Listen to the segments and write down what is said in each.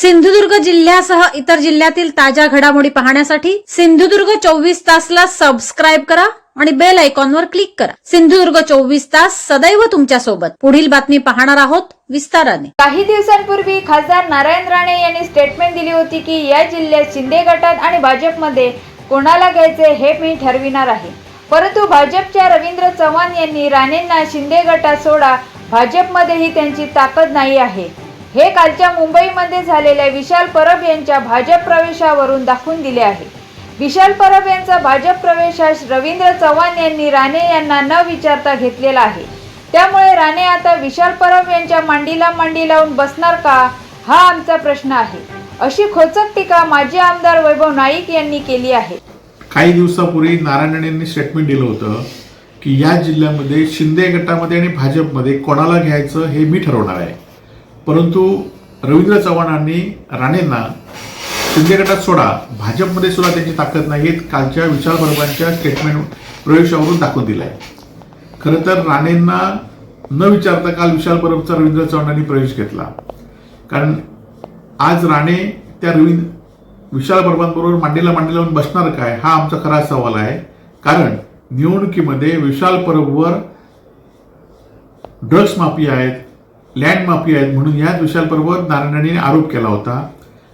सिंधुदुर्ग जिल्ह्यासह इतर जिल्ह्यातील ताज्या घडामोडी पाहण्यासाठी सिंधुदुर्ग चोवीस तासला सबस्क्राईब करा आणि बेल आयकॉनवर क्लिक करा. सिंधुदुर्ग चोवीस तास सदैव तुमच्यासोबत. पुढील बातमी पाहणार आहोत विस्ताराने. काही दिवसांपूर्वी खासदार नारायण राणे यांनी स्टेटमेंट दिली होती की या जिल्ह्यात शिंदे गटात आणि भाजपमध्ये कोणाला घ्यायचे हे मी ठरविणार आहे. परंतु भाजपच्या रवींद्र चव्हाण यांनी राणेंना शिंदे गटात सोडा भाजपमध्येही त्यांची ताकद नाही आहे. हे कालच्या मुंबईमध्ये झालेल्या विशाल परब यांच्या भाजप प्रवेशावरून दाखवून दिले आहे. विशाल परब यांचा भाजप प्रवेश रवींद्र चव्हाण यांनी राणे यांना न विचारता घेतलेला आहे. त्यामुळे राणे आता विशाल परब यांच्या मांडीला मांडी लावून बसणार का? हा आमचा प्रश्न आहे. अशी खोचक टीका माजी आमदार वैभव नाईक यांनी केली आहे. काही दिवसापूर्वी नारायण यांनी स्टेटमेंट दिलं होतं की या जिल्ह्यामध्ये शिंदे गटामध्ये आणि भाजपमध्ये कोणाला घ्यायचं हे मी ठरवणार आहे. परंतु रवींद्र चव्हाणांनी राणेंना शिंदे गटात सोडा भाजपमध्ये सुद्धा त्यांची ताकद नाही आहेत कालच्या विशाल बर्बांच्या स्टेटमेंट प्रवेशावरून दाखवून दिलाय. आहे खरं तर राणेंना न विचारता काल विशाल परबचा रवींद्र चव्हाणांनी प्रवेश घेतला. कारण आज राणे त्या रवींद्र विशाल परबांबरोबर मांडीला मांडी लावून बसणार काय हा आमचा खरा सवाल आहे. कारण निवडणुकीमध्ये विशाल परबवर ड्रग्स माफिया आहेत लँड माफिया आहेत म्हणून याच विशाल पर्वत नारायणाने आरोप केला होता.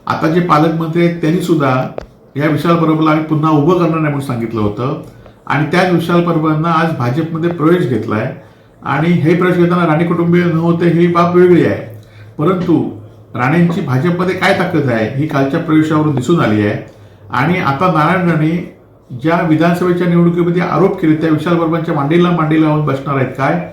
आता जे पालकमंत्री आहेत त्यांनी सुद्धा या विशाल परबला आम्ही पुन्हा उभं करणार नाही म्हणून सांगितलं होतं. आणि त्याच विशाल परबांना आज भाजपमध्ये प्रवेश घेतलाय. आणि हे प्रवेश घेताना राणे कुटुंबीय न होते ही बाब वेगळी आहे. परंतु राणेंची भाजपमध्ये काय ताकद आहे ही कालच्या प्रवेशावरून दिसून आली आहे. आणि आता नारायण राणे ज्या विधानसभेच्या निवडणुकीमध्ये आरोप केले त्या विशाल बर्बांच्या मांडीला मांडी लावून बसणार आहेत काय?